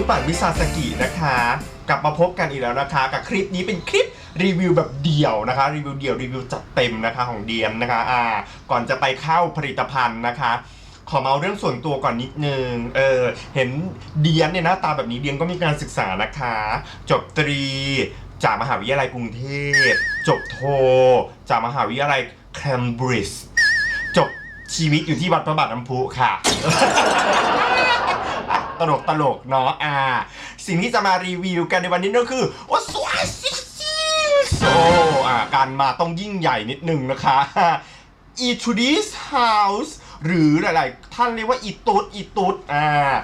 กปั่นวิซาสกินะคะ กลับมาพบกันอีกแล้วนะคะ กับคลิปนี้เป็นคลิปรีวิวแบบเดี่ยวนะคะ รีวิวเดี่ยวรีวิวจัดเต็มนะคะของเดียมนะคะอ่าก่อนจะไปเข้าผลิตภัณฑ์นะคะ ขอเมาเรื่องส่วนตัวก่อนนิดนึงเออเห็นเดียนเนี่ยหน้าตาแบบนี้เดียนก็มีการศึกษานะคะ จบตรีจากมหาวิทยาลัยกรุงเทพ จบโท จากมหาวิทยาลัยเคมบริดจ์จบชีวิตอยู่ที่วัดพระบาทน้ำพุค่ะ ตลกตลกเนาะอ่า สิ่งที่จะมารีวิวกันในวันนี้ก็คือโอ้สวยซิซิโอ้อ่าการมาต้องยิ่งใหญ่นิดนึงนะคะ e t u d i s House หรือหลาย ๆ ท่านเรียกว่าอีตุดอีตุดอ่า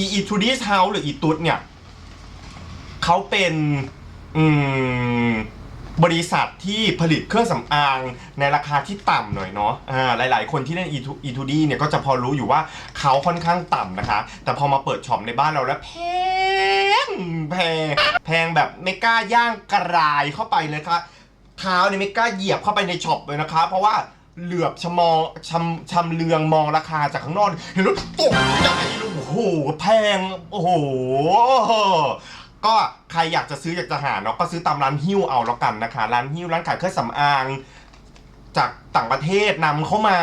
e e t u d i s House หรืออีตุดเนี่ยเขาเป็น อืม บริษัทที่ผลิตเครื่องสำอางในราคาที่ต่ำหน่อยเนาะอ่าหลาย ๆ คนที่เล่น e 2 e 2 d เนี่ยก็จะพอรู้อยู่ว่าเขาค่อนข้างต่ำนะคะ แต่พอมาเปิดช็อปในบ้านเราแล้วแพงแพงแพงแบบไม่กล้าย่างกระรายเข้าไปเลยค่ะ เท้าเนี่ยไม่กล้าเหยียบเข้าไปในช็อปเลยนะคะ เพราะว่าเหลือบชะมองชำชำเลืองมองราคาจากข้างนอกเห็นแล้วตกใจเลยโอ้โหแพง โอ้โห ก็ใครอยากจะซื้ออยากจะหาเนาะก็ซื้อตามร้านฮิ้วเอาแล้วกันนะคะร้านฮิ้วร้านขายเครื่องสำอางจากต่างประเทศนำเข้ามา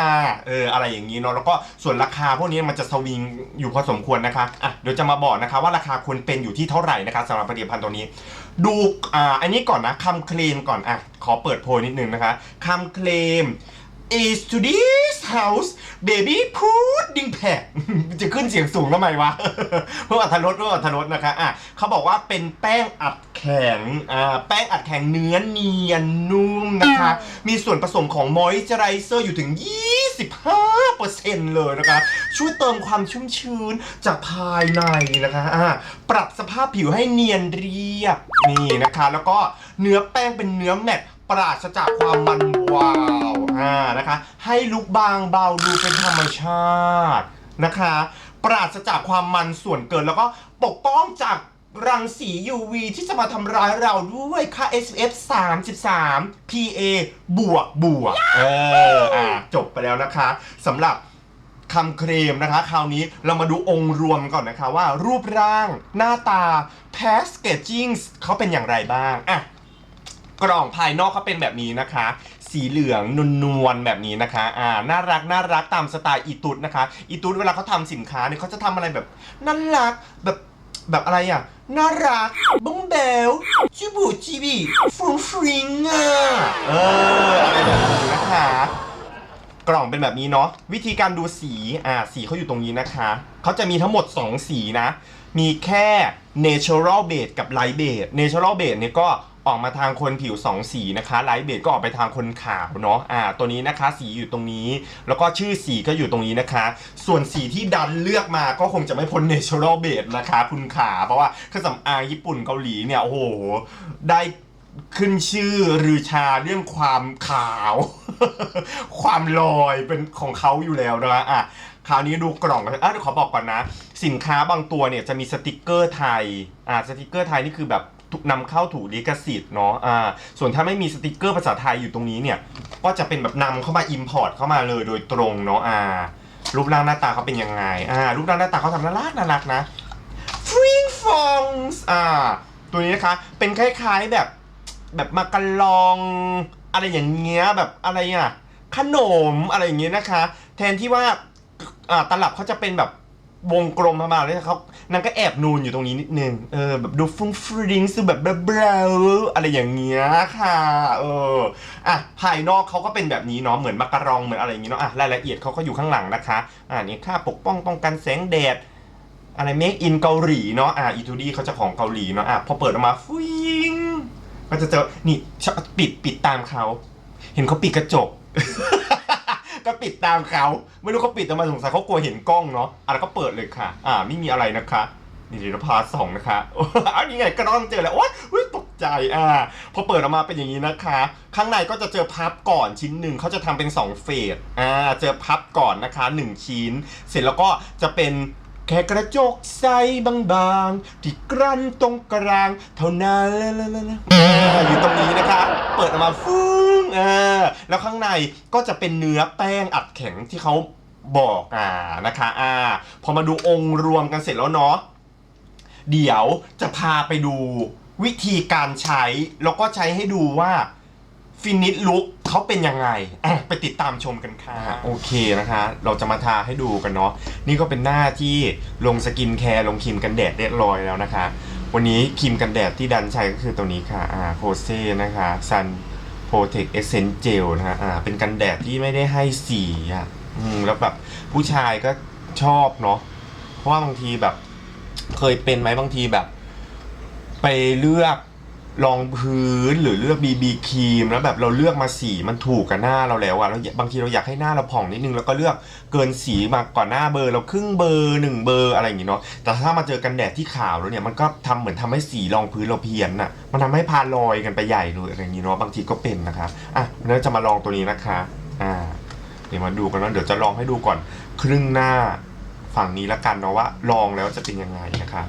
เอออะไรอย่างนี้เนาะแล้วก็ส่วนราคาพวกนี้มันจะสวิงอยู่พอสมควรนะคะอะเดี๋ยวจะมาบอกนะคะว่าราคาควรเป็นอยู่ที่เท่าไหร่นะคะสำหรับผลิตภัณฑ์ตัวนี้ ดูอ่าอันนี้ก่อนนะคำเคลมก่อนอะขอเปิดโพยนิดนึงนะคะคำเคลม is to this house baby pudding pack จะขึ้นเสียงสูงทำไมวะ เพื่ออัธรสเพื่ออัธรสนะคะอะเขาบอกว่าเป็นแป้งอัดแข็งอ่าแป้งอัดแข็งเนื้อเนียนนุ่มนะคะ มีส่วนผสมของมอยเจอไรเซอร์อยู่ถึง 25%เลยนะคะ ช่วยเติมความชุ่มชื้นจากภายในนะคะอ่าปรับสภาพผิวให้เนียนเรียบ นี่นะคะ แล้วก็เนื้อแป้งเป็นเนื้อแมตต์ปราศจากความมันวาว อ่านะคะ ให้ลุกบางเบาดูเป็นธรรมชาตินะคะ ปราศจากความมันส่วนเกินแล้วก็ปกป้องจากรังสี UV ที่จะมาทำร้ายเราด้วยค่า SPF 33 PA บวกบวกเอออ่าจบไปแล้วนะคะสำหรับคำเคลมนะคะ คราวนี้เรามาดูองค์รวมก่อนนะคะว่ารูปร่างหน้าตา packaging เขาเป็นอย่างไรบ้างอะกล่องภายนอกเขาเป็นแบบนี้นะคะ สีเหลืองนวลๆแบบนี้นะคะ อ่า น่ารักน่ารักตามสไตล์อีตุดนะคะ อีตุดเวลาเขาทำสินค้าเนี่ยเขาจะทำอะไรแบบน่ารักแบบแบบอะไรอะ น่ารักบ้งแบวจิบูจิบีฟรุงฟริงอะ เออ อะไรแบบนี้นะคะ กล่องเป็นแบบนี้เนาะ วิธีการดูสี อ่า สีเขาอยู่ตรงนี้นะคะ เขาจะมีทั้งหมด 2 สีนะ มีแค่ natural base กับ light base natural base เนี่ยก็ ออกมาทางคนผิว 2 สีนะคะ light base ก็ออกไปทางคนขาวเนาะอ่าตัวนี้นะคะสีอยู่ตรงนี้ แล้วก็ชื่อสีก็อยู่ตรงนี้นะคะ ส่วนสีที่ดันเลือกมาก็คงจะไม่พ้น natural base นะคะคุณขาเพราะว่าเครื่องสำอางญี่ปุ่นเกาหลีเนี่ยโอ้โหได้ขึ้นชื่อรือชาเรื่องความขาว ความลอยเป็นของเขาอยู่แล้วนะอะคราวนี้ดูกล่องกันอะขอบอกก่อนนะ สินค้าบางตัวเนี่ยจะมีสติกเกอร์ไทยอ่าสติกเกอร์ไทยนี่คือแบบ นำเข้าถูกลิขสิทธิ์เนาะอ่าส่วนถ้าไม่มีสติกเกอร์ภาษาไทยอยู่ตรงนี้เนี่ย ก็จะเป็นแบบนำเข้ามาอิมพอร์ตเข้ามาเลยโดยตรงเนาะอ่ารูปร่างหน้าตาเขาเป็นยังไงอ่ารูปร่างหน้าตาเขาทำน่ารักน่ารักนะฟริงฟองส์อ่าตัวนี้นะคะเป็นคล้ายๆแบบแบบมาการลองอะไรอย่างเงี้ยแบบอะไรอะขนมอะไรอย่างเงี้ยนะคะ แทนที่ว่าอ่าตลับเขาจะเป็นแบบ วงกลมประมาณนี้เขานางก็แอบนูนอยู่ตรงนี้นิดนึง เออ แบบดูฟุ้งฟริงคือแบบเบลาอะไรอย่างเงี้ยค่ะ เออ อะ ภายนอกเขาก็เป็นแบบนี้เนาะ เหมือนมาการอง เหมือนอะไรอย่างงี้เนาะ อะ รายละเอียดเขาก็อยู่ข้างหลังนะคะ อ่านี่ค่าปกป้องป้องกันแสงแดด อะไรเมคอินเกาหลีเนาะ อ่าอีทูดี้เขาจะของเกาหลีเนาะ อะ พอเปิดออกมาฟิงก็จะเจอ นี่ปิดปิดตามเขา เห็นเขาปิดกระจก ก็ปิดตามเขาไม่รู้เขาปิดทำไมสงสัยเขากลัวเห็นกล้องเนาะอะแล้วก็เปิดเลยค่ะ อ่า ไม่มีอะไรนะคะนี่เดี๋ยวเรพาสองนะคะอ้าวนี่ไงก็ต้องเจอแล้วโอ๊ยตกใจอ่าพอเปิดออกมาเป็นอย่างนี้นะคะ ข้างในก็จะเจอพับก่อนชิ้นหนึ่งเขาจะทำเป็น2เฟสอ่าเจอพับก่อนนะคะ 1 ชิ้น เสร็จแล้วก็จะเป็น แค่กระจกใสบางๆ ที่กรันตรงกลางเท่านั้นอ่าอยู่ตรงนี้นะคะ เปิดออกมาฟึ้งอ่าแล้วข้างในก็จะเป็นเนื้อแป้งอัดแข็งที่เขาบอกอ่านะคะอ่าพอมาดูองค์รวมกันเสร็จแล้วเนาะเดี๋ยวจะพาไปดูวิธีการใช้ แล้วก็ใช้ให้ดูว่าฟินิชลุก เขาเป็นยังไงอะไปติดตามชมกันค่ะ โอเคนะคะ เราจะมาทาให้ดูกันเนาะ นี่ก็เป็นหน้าที่ลงสกินแคร์ลงครีมกันแดดเรียบร้อยแล้วนะคะ วันนี้ครีมกันแดดที่ดันใช้ก็คือตัวนี้ค่ะอ่าโคเซ่นะคะซันโปรเทคเอเซนเจลนะฮะอ่าเป็นกันแดดที่ไม่ได้ให้สีอะอืมแล้วแบบผู้ชายก็ชอบเนาะ เพราะว่าบางทีแบบ เคยเป็นไหมบางทีแบบ ไปเลือก รองพื้นหรือเลือกบีบีครีมแล้วแบบเราเลือกมาสีมันถูกกับหน้าเราแล้วอะแล้วบางทีเราอยากให้หน้าเราผ่องนิดนึงแล้วก็เลือกเกินสีมาก่อนหน้าเบอร์เราครึ่งเบอร์หนึ่งเบอร์อะไรอย่างงี้เนาะแต่ถ้ามาเจอกันแดดที่ขาวแล้วเนี่ยมันก็ทำเหมือนทำให้สีรองพื้นเราเพี้ยนอะมันทำให้พาลอยกันไปใหญ่เลยอะไรอย่างงี้เนาะบางทีก็เป็นนะคะอะวันนี้จะมาลองตัวนี้นะคะอ่าเดี๋ยวมาดูกันว่าเดี๋ยวจะลองให้ดูก่อน ครึ่งหน้าฝั่งนี้ละกันเนาะว่าลองแล้วจะเป็นยังไงนะคะ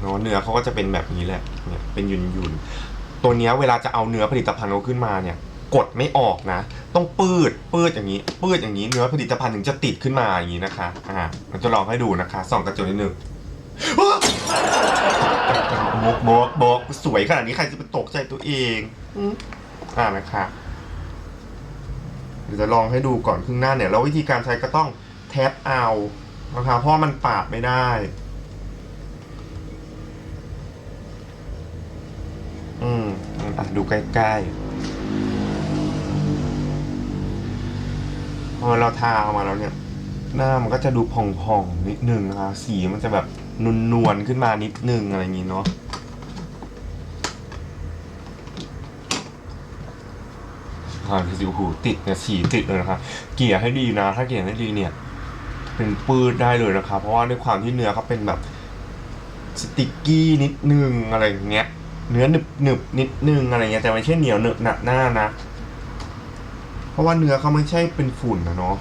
เนาะเนื้อเขาก็จะเป็นแบบนี้แหละเนี่ยเป็นยุนยุนๆตัวเนี้ยเวลาจะเอาเนื้อผลิตภัณฑ์เขาขึ้นมาเนี่ย กดไม่ออกนะ ต้องปืดปืดอย่างนี้ ปืดอย่างนี้เนื้อผลิตภัณฑ์ถึงจะติดขึ้นมาอย่างนี้นะคะอ่าเราจะลองให้ดูนะคะส่องกระจกนิดนึงโบกโบกโบกสวยขนาดนี้ใครจะไปตกใจตัวเองอ่านะคะเดี๋ยวจะลองให้ดูก่อนครึ่งหน้าเนี่ยแล้ววิธีการใช้ก็ต้องแท็บเอานะครับเพราะมันปาดไม่ได้ อืมอะดูใกล้ๆพอเราทาออกมาแล้วเนี่ย หน้ามันก็จะดูผ่องๆนิดนึงนะคะ สีมันจะแบบนวลๆขึ้นมานิดนึงอะไรอย่างงี้เนาะผ่านสิวหูติดเนี่ยสีติดเลยนะคะเกลี่ยให้ดีนะ ถ้าเกลี่ยให้ดีเนี่ย เป็นปืดได้เลยนะคะเพราะว่าด้วยความที่เนื้อเขาเป็นแบบสติกกี้นิดนึงอะไรอย่างเงี้ย เนื้อหนึบหนึบนิดนึงอะไรเงี้ยแต่ไม่ใช่เหนียวเหนอะหนักหน้านะ เพราะว่าเนื้อเขาไม่ใช่เป็นฝุ่นนะเนาะ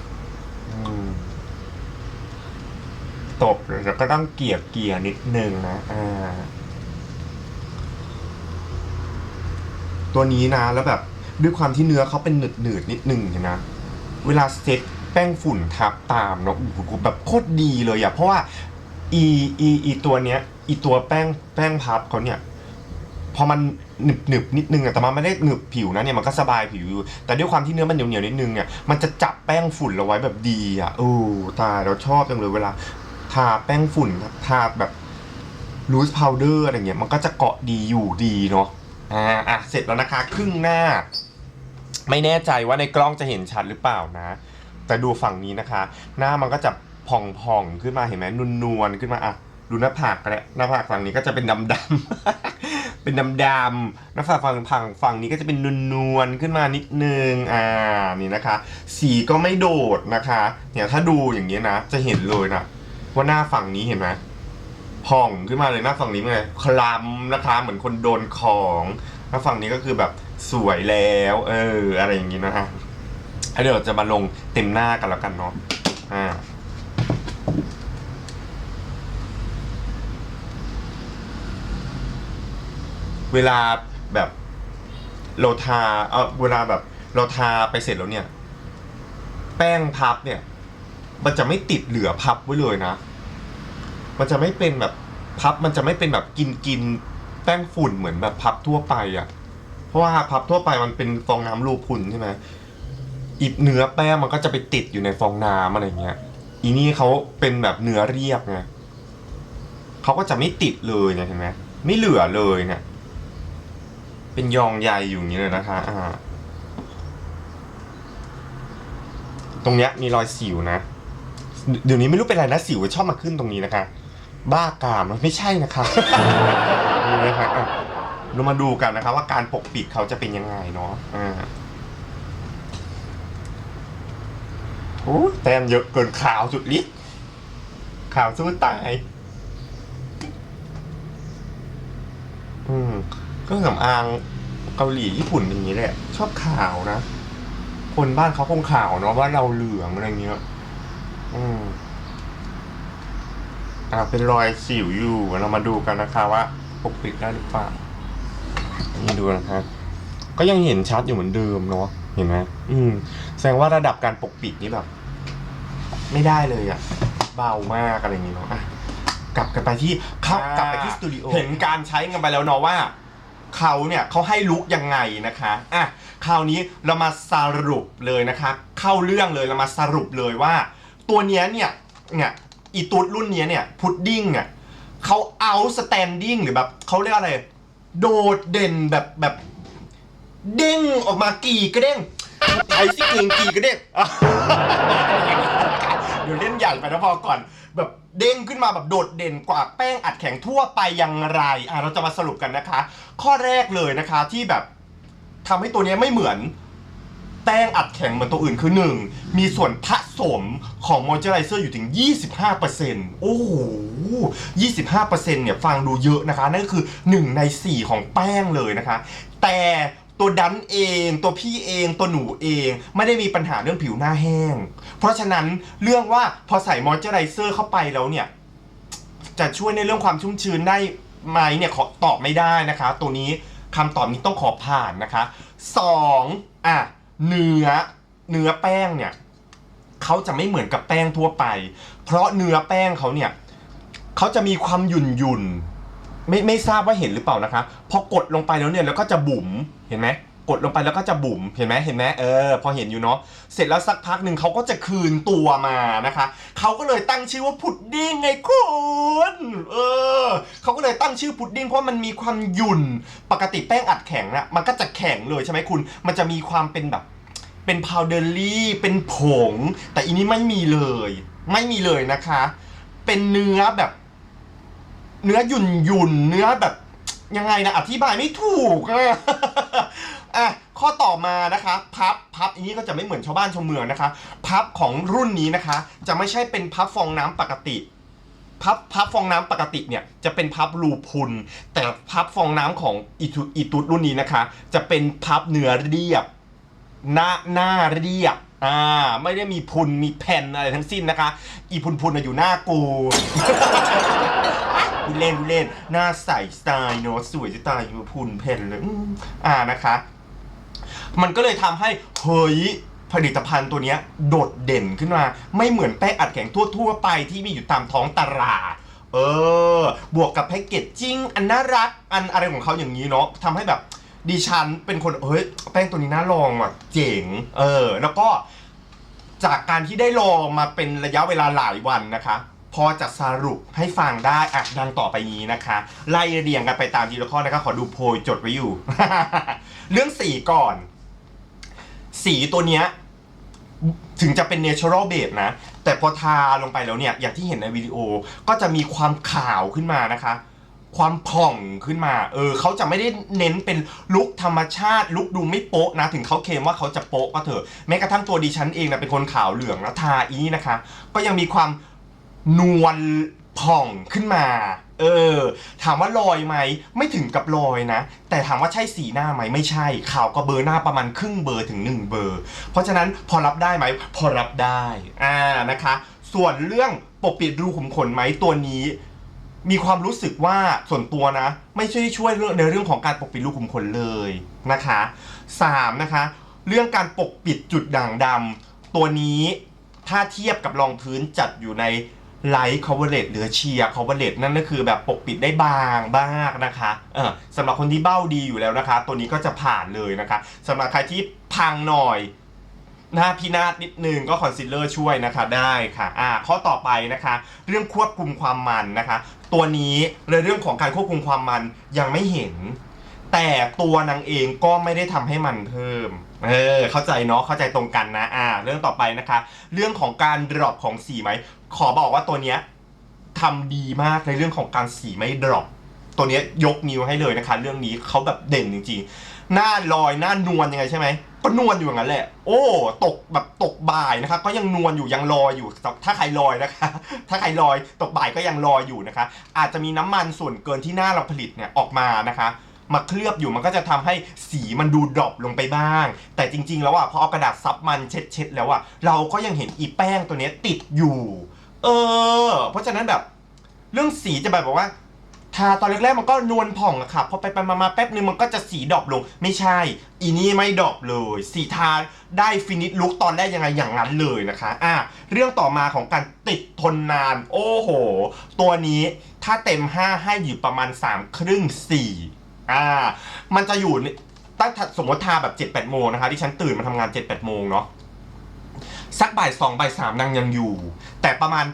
ตบแล้วก็ต้องเกี่ยเกี่ยนิดนึงนะ อ่า ตัวนี้นะแล้วแบบด้วยความที่เนื้อเขาเป็นหนืดหนืดนิดนึงเนี่ยนะ เวลาเซ็ตแป้งฝุ่นทับตามเนาะโอ้โหแบบโคตรดีเลยอะเพราะว่าอีอีอีตัวเนี้ย อีตัวแป้งแป้งพับเขาเนี่ย พอมันหนึบหนึบนิดนึงอะแต่มันไม่ได้หนึบผิวนะเนี่ยมันก็สบายผิวอยู่แต่ด้วยความที่เนื้อมันเหนียวเหนียวๆนิดนึงเนี่ยมันจะจับแป้งฝุ่นเราไว้แบบดีอะโอ้ตายเราชอบจังเลยเวลา ทาแป้งฝุ่นทาแบบลูสพาวเดอร์อะไรเงี้ยมันก็จะเกาะดีอยู่ดีเนาะอ่าอะเสร็จแล้วนะคะครึ่งหน้า ไม่แน่ใจว่าในกล้องจะเห็นชัดหรือเปล่านะ แต่ดูฝั่งนี้นะคะ หน้ามันก็จะผ่องๆขึ้นมาเห็นไหมนวลๆขึ้นมาอะดูหน้าผากกันแหละหน้าผากฝั่งนี้ก็จะเป็นดำๆ เป็นดำๆหน้าผากฝั่งฝั่งฝั่งนี้ก็จะเป็นนวลๆขึ้นมานิดนึงอ่านี่นะคะ สีก็ไม่โดดนะคะเนี่ยถ้าดูอย่างนี้นะจะเห็นเลยนะว่าหน้าฝั่งนี้เห็นไหมผ่องขึ้นมาเลยหน้าฝั่งนี้เป็นไงคล้ำนะคะ เหมือนคนโดนของหน้าฝั่งนี้ก็คือแบบสวยแล้วเอออะไรอย่างงี้นะฮะเดี๋ยวจะมาลงเต็มหน้ากันแล้วกันเนาะอ่า เวลาแบบเราทาเออเวลาแบบเราทาไปเสร็จแล้วเนี่ย แป้งพับเนี่ย มันจะไม่ติดเหลือพับไว้เลยนะ มันจะไม่เป็นแบบพับมันจะไม่เป็นแบบกินกินแป้งฝุ่นเหมือนแบบพับทั่วไปอะ่ะ เพราะว่าพับทั่วไปมันเป็นฟองน้ำรูพุนใช่ไหมอีเนื้อแป้งมันก็จะไปติดอยู่ในฟองน้ำอะไรเงี้ย อีนี่เขาเป็นแบบเนื้อเรียบไงเขาก็จะไม่ติดเลยเนี่ยเห็นไหมไม่เหลือเลยเนี่ย เป็นยองใยอยู่อย่างนี้เลยนะคะ อ่า ตรงเนี้ยมีรอยสิวนะ เดี๋ยวนี้ไม่รู้เป็นอะไรนะสิวชอบมาขึ้นตรงนี้นะคะ บ้ากามมันไม่ใช่นะคะนี่นะคะอะเรามาดูกันนะคะ ว่าการปกปิดเขาจะเป็นยังไงเนาะ อ่าโอ้แต้มเยอะเกินขาวสุดฤทธิ์ขาวสู้ตาย อืม ก็สำอางเกาหลีญี่ปุ่นอย่างนี้แหละ ชอบขาวนะ คนบ้านเขาคงขาวเนาะว่าเราเหลืองอะไรเงี้ยอืมอ่าเป็นรอยสิวอยู่เรามาดูกันนะคะว่าปกปิดได้หรือเปล่านี่ดูนะครับก็ยังเห็นชัดอยู่เหมือนเดิมเนาะเห็นไหมอืม แสดงว่าระดับการปกปิดนี่แบบ ไม่ได้เลยอะเบามากอะไรอย่างงี้เนาะอะกลับกันไปที่เขาอ่ากลับไปที่สตูดิโอเห็นการใช้กันไปแล้วเนาะว่า เขาเนี่ยเขาให้ลุกยังไงนะคะอะคราวนี้เรามาสรุปเลยนะคะ เข้าเรื่องเลยเรามาสรุปเลยว่า ตัวเนี้ยเนี่ยเนี่ยอีตูดรุ่นเนี้ยเนี่ยพุดดิ้งเนี่ยเขาเอาสแตนดิ้งหรือแบบเขาเรียกอะไร โดดเด่นแบบแบบเด้งออกมากี่กระเด้งไอ้สิเก่งกี่กระเด้งเดี๋ยวเล่นใหญ่ไปนะพอก่อน แบบเด้งขึ้นมาแบบโดดเด่นกว่าแป้งอัดแข็งทั่วไปอย่างไรอะเราจะมาสรุปกันนะคะ ข้อแรกเลยนะคะที่แบบทำให้ตัวนี้ไม่เหมือนแป้งอัดแข็งเหมือนตัวอื่นคือ 1 มีส่วนผสมของมอยเจอไรเซอร์อยู่ถึง 25%โอ้โห 25%เนี่ยฟังดูเยอะนะคะ นั่นก็คือ 1 ใน 4 ของแป้งเลยนะคะ แต่ ตัวดันเอง ตัวพี่เองตัวหนูเอง ไม่ได้มีปัญหาเรื่องผิวหน้าแห้ง เพราะฉะนั้นเรื่องว่าพอใส่มอยเจอไรเซอร์เข้าไปแล้วเนี่ย จะช่วยในเรื่องความชุ่มชื้นได้ไหมเนี่ยขอตอบไม่ได้นะคะ ตัวนี้คำตอบนี้ต้องขอผ่านนะคะสองอะเนื้อเนื้อแป้งเนี่ยเขาจะไม่เหมือนกับแป้งทั่วไป เพราะเนื้อแป้งเขาเนี่ยเขาจะมีความหยุ่นหยุ่นไม่ไม่ทราบว่าเห็นหรือเปล่านะคะพอกดลงไปแล้วเนี่ยแล้วก็จะบุ๋ม เห็นไหมกดลงไปแล้วก็จะบุ๋มเห็นไหมเห็นไหมเออพอเห็นอยู่เนาะเสร็จแล้วสักพักหนึ่งเขาก็จะคืนตัวมานะคะเขาก็เลยตั้งชื่อว่าพุดดิ้งไงคุณเออเขาก็เลยตั้งชื่อพุดดิ้งเพราะมันมีความหยุ่นปกติแป้งอัดแข็งอะมันก็จะแข็งเลยใช่ไหมคุณ มันจะมีความเป็นแบบเป็นพาวเดอรี่เป็นผง แต่อีนี้ไม่มีเลย ไม่มีเลยนะคะ เป็นเนื้อแบบ เนื้อหยุ่นหยุ่นๆเนื้อแบบ ยังไงนะอธิบายไม่ถูกอะอะข้อต่อมานะคะพับพับอันนี้ก็จะไม่เหมือนชาวบ้านชาวเมืองนะคะ พับของรุ่นนี้นะคะ จะไม่ใช่เป็นพับฟองน้ำปกติ พับพับฟองน้ำปกติเนี่ยจะเป็นพับรูพุน แต่พับฟองน้ำของอีทูอีตูดรุ่นนี้นะคะ จะเป็นพับเนื้อเรียบ หน้าหน้าเรียบอ่าไม่ได้มีพุนมีแผ่นอะไรทั้งสิ้นนะคะ อีพุนพุนๆน่ะอยู่หน้ากู ดูเล่นดูเล่น หน้าใสสไตล์เนอะสวยจะตายอยู่พุนแผ่นเลยอืมอ่านะคะ มันก็เลยทำให้เฮ้ยผลิตภัณฑ์ตัวเนี้ยโดดเด่นขึ้นมา ไม่เหมือนแป้งอัดแข็งทั่ว ๆ ไปที่มีอยู่ตามท้องตลาด เออ บวกกับแพคเกจจิ้งอันน่ารัก อันอะไรของเขาอย่างนี้เนาะทำให้แบบดิฉันเป็นคนเฮ้ยแป้งตัวนี้น่าลองว่ะเจ๋ง เออ แล้วก็จากการที่ได้ลองมาเป็นระยะเวลาหลายวันนะคะ พอจะสรุปให้ฟังได้อะดังต่อไปนี้นะคะ ไล่เรียงกันไปตามทีละข้อนะคะขอดูโพยจดไว้อยู่ เรื่องสีก่อน สีตัวเนี้ยถึงจะเป็น natural base นะ แต่พอทาลงไปแล้วเนี่ย อย่างที่เห็นในวิดีโอก็จะมีความขาวขึ้นมานะคะ ความผ่องขึ้นมา เออเขาจะไม่ได้เน้นเป็นลุคธรรมชาติลุคดูไม่โป๊ะนะ ถึงเขาเคลมว่าเขาจะโป๊ะก็เถอะแม้กระทั่งตัวดิฉันเองนะเป็นคนขาวเหลืองแล้วทาอีนะคะ ก็ยังมีความ นวลผ่องขึ้นมา เออ ถามว่าลอยไหม ไม่ถึงกับลอยนะ แต่ถามว่าใช่สีหน้าไหมไม่ใช่ ข่าวก็เบอร์หน้าประมาณครึ่งเบอร์ถึงหนึ่งเบอร์ เพราะฉะนั้นพอรับได้ไหม พอรับได้ อ่า นะคะ ส่วนเรื่องปกปิดรูขุมขนไหมตัวนี้ มีความรู้สึกว่าส่วนตัวนะ ไม่ช่วยช่วยเรื่องในเรื่องของการปกปิดรูขุมขนเลยนะคะสามนะคะ เรื่องการปกปิดจุดด่างดำตัวนี้ถ้าเทียบกับรองพื้นจัดอยู่ใน ไลท์คอเวอร์เลตหรือเชียร์คอเวอร์เลตนั่นก็คือแบบปกปิดได้บางมากนะคะเออสำหรับคนที่เบ้าดีอยู่แล้วนะคะ ตัวนี้ก็จะผ่านเลยนะคะสำหรับใครที่พังหน่อยหน้าพินาศนิดนึงก็คอนซีลเลอร์ช่วยนะคะได้ค่ะอ่าข้อต่อไปนะคะ เรื่องควบคุมความมันนะคะ ตัวนี้ในเรื่องของการควบคุมความมันยังไม่เห็น แต่ตัวนางเองก็ไม่ได้ทำให้มันเพิ่มเออเข้าใจเนาะเข้าใจตรงกันนะอ่าเรื่องต่อไปนะคะ เรื่องของการดรอปของสีไหม ขอบอกว่าตัวเนี้ยทำดีมากในเรื่องของการสีไม่ดรอปตัวเนี้ยยกนิ้วให้เลยนะคะ เรื่องนี้เขาแบบเด่นจริงๆ หน้าลอยหน้านวลยังไงใช่ไหมก็นวลอยู่อย่างนั้นแหละ โอ้ตกแบบตกบ่ายนะคะ ก็ยังนวลอยู่ยังลอยอยู่ ถ้าใครลอยนะคะ ถ้าใครลอยตกบ่ายก็ยังลอยอยู่นะคะ อาจจะมีน้ำมันส่วนเกินที่หน้าเราผลิตเนี่ยออกมานะคะมาเคลือบอยู่มันก็จะทำให้สีมันดูดรอปลงไปบ้าง แต่จริง ๆ แล้วอะพอเอากระดาษซับมันเช็ดๆแล้วอะเราก็ยังเห็นอีแป้งตัวนี้ติดอยู่ เออ เพราะฉะนั้นแบบ เรื่องสีจะแบบบอกว่า ทาตอนแรกๆมันก็นวลผ่องอะค่ะพอไปไปมามาแป๊บนึงมันก็จะสีดรอปลง ไม่ใช่ อีนี่ไม่ดรอปเลย สีทาได้ฟินิชลุกตอนแรกยังไงอย่างนั้นเลยนะคะ อะเรื่องต่อมาของการติดทนนาน โอ้โห ตัวนี้ถ้าเต็ม 5 ให้อยู่ประมาณ3ครึ่ง4อ่า มันจะอยู่ตั้งสมมติทาแบบ7-8โมงนะคะที่ฉันตื่นมาทำงาน7-8โมงเนาะ สักบ่ายสองบ่ายสามนางยังอยู่ แต่ประมาณ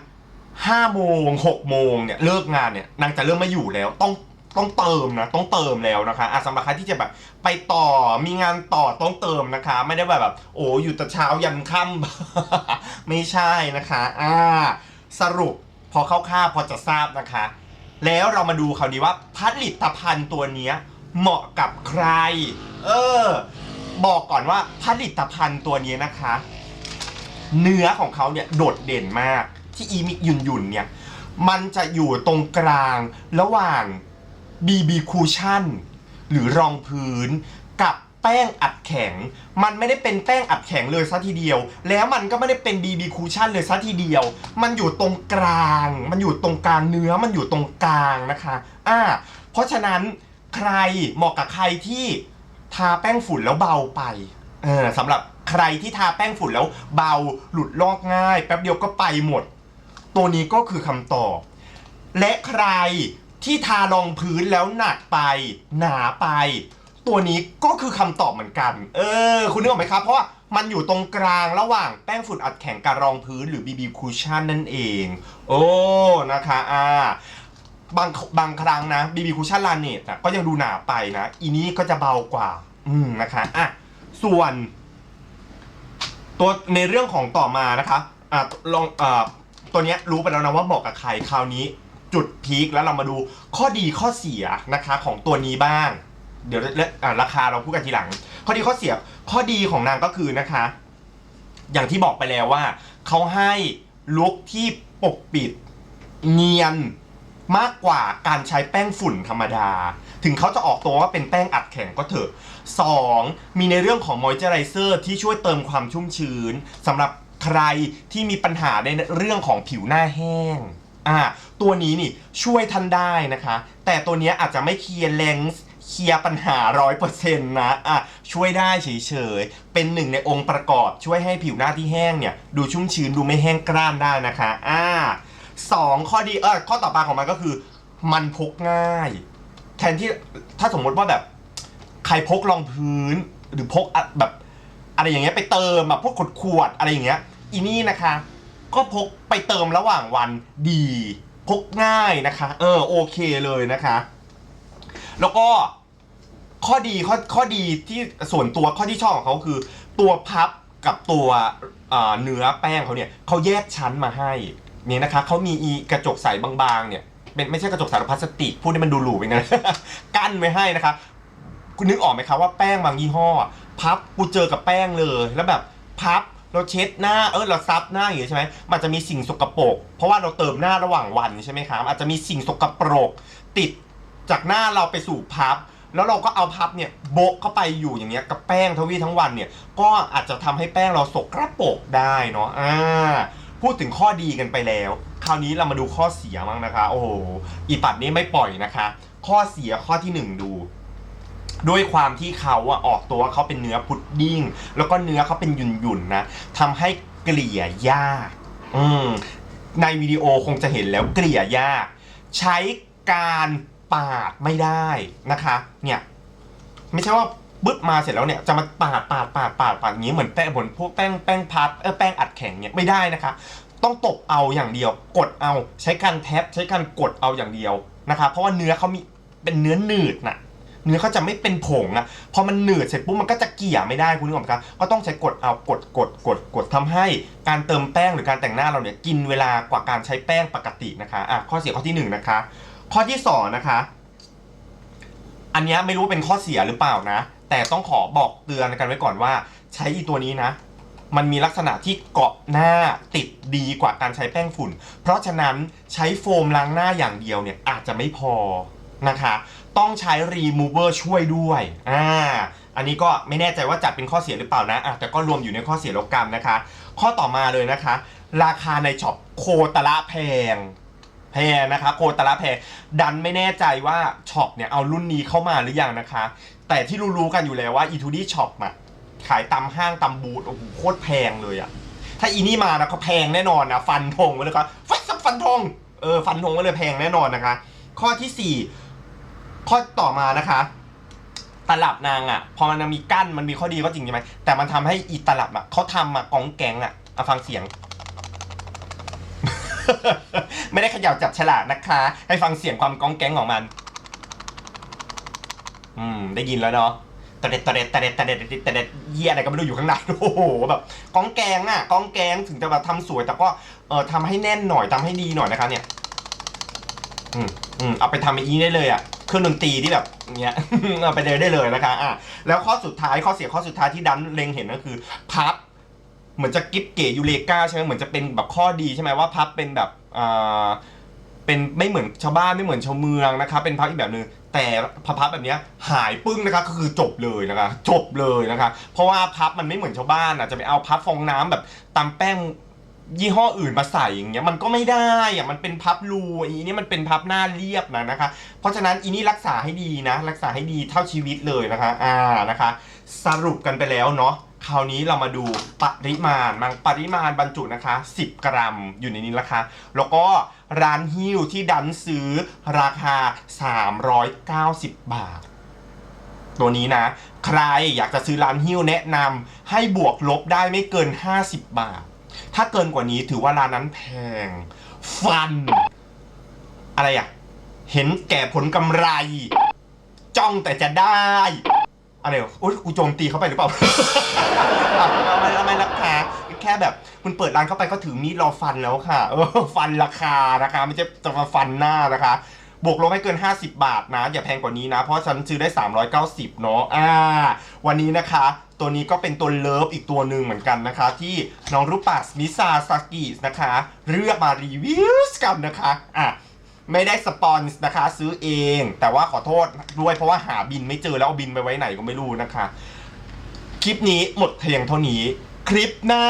ห้าโมงหกโมงเนี่ยเลิกงานเนี่ยนางจะเริ่มไม่อยู่แล้วต้องต้องเติมนะต้องเติมแล้วนะคะอะสำหรับใครที่จะแบบไปต่อมีงานต่อต้องเติมนะคะ ไม่ได้แบบแบบ โอ้อยู่แต่เช้ายันค่ำ ไม่ใช่นะคะอ่าสรุปพอเข้าค่าวๆพอจะทราบนะคะ แล้วเรามาดูคราวนี้ว่าผลิตภัณฑ์ตัวเนี้ยเหมาะกับใคร เออ บอกก่อนว่าผลิตภัณฑ์ตัวนี้นะคะ เนื้อของเขาเนี่ยโดดเด่นมาก ที่อีมิกยุนยุนเนี่ย มันจะอยู่ตรงกลางระหว่าง BB Cushion หรือรองพื้นกับแป้งอัดแข็ง มันไม่ได้เป็นแป้งอัดแข็งเลยซะทีเดียว แล้วมันก็ไม่ได้เป็น BB Cushion เลยซะทีเดียว มันอยู่ตรงกลาง มันอยู่ตรงกลางเนื้อ มันอยู่ตรงกลางนะคะ อ่า เพราะฉะนั้นใครเหมาะกับใครที่ทาแป้งฝุ่นแล้วเบาไป เออสำหรับ ใครที่ทาแป้งฝุ่นแล้วเบาหลุดลอกง่าย แป๊บเดียวก็ไปหมด ตัวนี้ก็คือคำตอบ และใครที่ทารองพื้นแล้วหนักไป หนาไป ตัวนี้ก็คือคำตอบเหมือนกัน เออ คุณนึกออกไหมครับ เพราะว่ามันอยู่ตรงกลางระหว่างแป้งฝุ่นอัดแข็งกับรองพื้นหรือ BB Cushion นั่นเอง โอ้ นะคะอ่าบางบางครั้งนะ BB Cushion ลาเนตอะก็ยังดูหนาไปนะ อีนี้ก็จะเบากว่า อืมนะคะอะส่วน ตัวในเรื่องของต่อมานะคะอะลองอ่าตัวเนี้ยรู้ไปแล้วนะว่าเหมาะกับใครคราวนี้จุดพีคแล้วเรามาดูข้อดีข้อเสียนะคะของตัวนี้บ้าง เดี๋ยวเรื่อราคาเราพูดกันทีหลัง ข้อดีข้อเสียข้อดีของนางก็คือนะคะ อย่างที่บอกไปแล้วว่าเขาให้ลุคที่ปกปิดเนียนมากกว่าการใช้แป้งฝุ่นธรรมดา ถึงเขาจะออกตัวว่าเป็นแป้งอัดแข็งก็เถอะ 2. มีในเรื่องของมอยเจอไรเซอร์ที่ช่วยเติมความชุ่มชื้นสำหรับใครที่มีปัญหาในเรื่องของผิวหน้าแห้งอ่าตัวนี้นี่ช่วยท่านได้นะคะ แต่ตัวนี้อาจจะไม่เคลียร์เลนส์เคลียร์ปัญหาร้อยเปอร์เซ็นต์นะอะช่วยได้เฉยๆ เป็นหนึ่งในองค์ประกอบช่วยให้ผิวหน้าที่แห้งเนี่ย ดูชุ่มชื้นดูไม่แห้งกร้านได้นะคะอ่าสองข้อดีเออข้อต่อมาของมันก็คือ มันพกง่าย แทนที่ถ้าสมมติว่าแบบ ใครพกรองพื้นหรือพกอะแบบ อะไรอย่างเงี้ยไปเติมแบบพวกขวดขวดๆอะไรอย่างเงี้ย อีนี่นะคะ ก็พกไปเติมระหว่างวันดี พกง่ายนะคะ เออโอเคเลยนะคะ แล้วก็ข้อดีข้อข้อดีที่ส่วนตัวข้อที่ชอบของเขาคือ ตัวพับกับตัวเอ่อเนื้อแป้งเขาเนี่ยเขาแยกชั้นมาให้เนี่ยนะคะเขามีอีกระจกใสบางๆเนี่ย เป็นไม่ใช่กระจกสหรพลาสติกพูดให้มันดูหรูไปนะ กั้นไว้ให้นะคะคุณนึกออกไหมครับว่าแป้งบางยี่ห้อ พับกูเจอกับแป้งเลย แล้วแบบพับเราเช็ดหน้าเออเราซับหน้าอย่างงี้ใช่ไหมมันจะมีสิ่งสกปรกเพราะว่าเราเติมหน้าระหว่างวันใช่ไหมครับอาจจะมีสิ่งสกปรก ติดจากหน้าเราไปสู่พับ แล้วเราก็เอาพับเนี่ยโบะเข้าไปอยู่อย่างเงี้ยกับแป้งทวีทั้งวันเนี่ย ก็อาจจะทำให้แป้งเราสกรปรกได้เนาะอ่า พูดถึงข้อดีกันไปแล้ว คราวนี้เรามาดูข้อเสียมั้งนะคะ โอ้โหอีปัดนี้ไม่ปล่อยนะคะ ข้อเสียข้อที่หนึ่งดูด้วยความที่เขาอะออกตัวว่าเขาเป็นเนื้อพุดดิ้ง แล้วก็เนื้อเขาเป็นหยุ่นๆนะทำให้เกลี่ยยาก อืมในวิดีโอคงจะเห็นแล้วเกลี่ยยาก ใช้การปาดไม่ได้นะคะ เนี่ย ไม่ใช่ว่า บึ๊บมาเสร็จแล้วเนี่ยจะมาปาดปาดปาดปาดปาดอย่างนี้เหมือนแป้งเหมือนพวกแป้งแป้งพับเออแป้งอัดแข็งเนี่ยไม่ได้นะคะ ต้องตบเอาอย่างเดียว กดเอาใช้การแท็บใช้การกดเอาอย่างเดียวนะคะเพราะว่าเนื้อเขามีเป็นเนื้อหนืดน่ะเนื้อเขาจะไม่เป็นผงอะพอมันหนืดเสร็จปุ๊บมันก็จะเกี่ยไม่ได้คุณนึกออกไหมครับ ก็ต้องใช้กดเอากดกดกดกดทำให้การเติมแป้งหรือการแต่งหน้าเราเนี่ยกินเวลากว่าการใช้แป้งปกตินะคะอะข้อเสียข้อที่หนึ่งนะคะ ข้อที่สองนะคะ อันเนี้ยไม่รู้เป็นข้อเสียหรือเปล่านะแต่ต้องขอบอกเตือนกันไว้ก่อนว่า ใช้อีตัวนี้นะ มันมีลักษณะที่เกาะหน้าติดดีกว่าการใช้แป้งฝุ่น เพราะฉะนั้นใช้โฟมล้างหน้าอย่างเดียวเนี่ยอาจจะไม่พอนะคะ ต้องใช้ remover ช่วยด้วยอ่าอันนี้ก็ไม่แน่ใจว่าจัดเป็นข้อเสียหรือเปล่านะะแต่ก็รวมอยู่ในข้อเสียล้วกันนะคะ ข้อต่อมาเลยนะคะ ราคาในช็อปโคตรละแพงแพงนะคะโคตรละแพงดันไม่แน่ใจว่าช็อปเนี่ยเอารุ่นนี้เข้ามาหรือยังนะคะ แต่ที่รู้ๆกันอยู่แล้วว่า e 2 d Shop อะขายตามห้างตามบูธโอ้โหโคตรแพงเลยอะถ้าอีนี่มานะเขาแพงแน่นอนนะฟันธงไว้เลยครับฟันฟันธงเออฟันธงไว้เลยแพงแน่นอนนะคะ ข้อที่สี่ข้อต่อมานะคะตลับนางอะพอมันมีกั้นมันมีข้อดีก็จริงใช่ไหมแต่มันทำให้อีตลับอะเขาทำมากองแกงอะเอาฟังเสียง ไม่ได้เขย่าจับฉลากนะคะ ให้ฟังเสียงความกองแกงของมัน อืม ได้ยินแล้วเนาะตะเด็ดตะเด็ดตะเด็ดตะเด็ดตะเด็ดตะเด็ดเยี่ยอะไรก็ไม่รู้อยู่ข้างในโอ้โหแบบกองแกงอะกองแกงถึงจะแบบทำสวย แต่ก็เออทำให้แน่นหน่อยทำให้ดีหน่อยนะคะ เนี่ย อืมอืมเอาไปทำไอ้นี้ได้เลยอะเครื่องดนตรีที่แบบเนี้ยเอาไปเลยได้เลยนะคะอะแล้วข้อสุดท้ายข้อเสียข้อสุดท้ายที่ดันเล็งเห็นก็คือ พับ เหมือนจะกิฟเก๋ยูเลกาใช่ไหมเหมือนจะเป็นแบบข้อดีใช่ไหมว่าพับเป็นแบบอ่าเป็นไม่เหมือนชาวบ้านไม่เหมือนชาวเมืองนะคะเป็นพับอีกแบบหนึง แต่พับแบบนี้หายปึ้งนะคะก็คือจบเลยนะคะจบเลยนะคะ เพราะว่าพับมันไม่เหมือนชาวบ้านอะจะไปเอาพับฟองน้ำแบบตำแป้งยี่ห้ออื่นมาใส่อย่างเงี้ยมันก็ไม่ได้อะมันเป็นพับรูอีนี่มันเป็นพับหน้าเรียบนะนะคะ เพราะฉะนั้นอีนี่รักษาให้ดีนะ รักษาให้ดีเท่าชีวิตเลยนะคะ อ่านะคะ สรุปกันไปแล้วเนาะคราวนี้เรามาดูปริมาณมังปริมาณบรรจุนะคะ 10 กรัมอยู่ในนี้นะคะ แล้วก็ ร้านฮิ้วที่ดันซื้อราคา 390 บาท ตัวนี้นะ ใครอยากจะซื้อร้านฮิ้วแนะนำให้บวกลบได้ไม่เกิน 50 บาท ถ้าเกินกว่านี้ถือว่าร้านนั้นแพง ฟัน อะไรอะ เห็นแก่ผลกำไร จ้องแต่จะได้ อะไรวะโอ๊ยกูโจมตีเขาไปหรือเปล่า อะเอาไม่เอาไม่ราคาแค่แบบคุณเปิดร้านเข้าไปก็ถือมีดรอฟันแล้วค่ะเออฟันราคานะคะ ไม่ใช่จะมาฟันหน้านะคะ บวกลบไม่เกิน 50 บาทนะ อย่าแพงกว่านี้นะ เพราะฉันซื้อได้ 390 เนาะอ่า วันนี้นะคะ ตัวนี้ก็เป็นตัวเลิฟอีกตัวหนึ่งเหมือนกันนะคะ ที่น้องรูปัสมิซาซากินะคะ เลือกมารีวิวกันนะคะอะ ไม่ได้สปอนส์นะคะ ซื้อเอง แต่ว่าขอโทษด้วยเพราะว่าหาบินไม่เจอแล้วเอาบินไปไว้ไหนก็ไม่รู้นะคะ คลิปนี้หมดเพียงเท่านี้ คลิปหน้า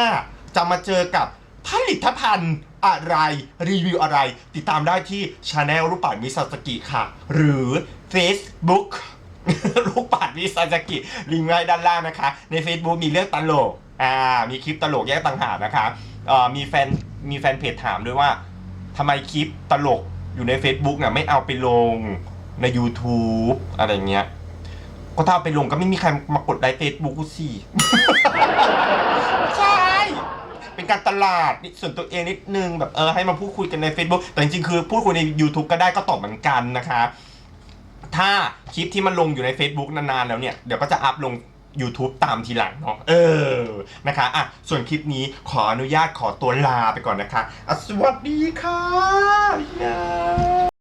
จะมาเจอกับผลิตภัณฑ์อะไร รีวิวอะไร ติดตามได้ที่ช anel รูปปัดมิซาสกิค่ะ หรือ Facebook รูปปัดมิซาสกิลิงก์ไว้ด้านล่างนะคะ ใน Facebook มีเรื่องตลกอ่ามีคลิปตลกแยกต่างหากนะคะมีแฟนมีแฟนเพจถามด้วยว่าทำไมคลิปตลก อยู่ใน Facebook เนี่ยไม่เอาไปลงใน YouTube อะไรเงี้ย ก็ถ้าเอาไปลงก็ไม่มีใครมากดไลค์เฟซบุ๊กกูสิ ใช่ เป็นการตลาดส่วนตัวเองนิดนึงแบบเออให้มาพูดคุยกันใน Facebook แต่จริงๆคือพูดคุยใน YouTube ก็ได้ก็ตอบเหมือนกันนะคะ ถ้าคลิปที่มันลงอยู่ใน Facebook นานๆแล้วเนี่ย เดี๋ยวก็จะอัพลง YouTube ตามทีหลังเนาะเออนะคะอะส่วนคลิปนี้ขออนุญาตขอตัวลาไปก่อนนะคะะสวัสดีค่ะ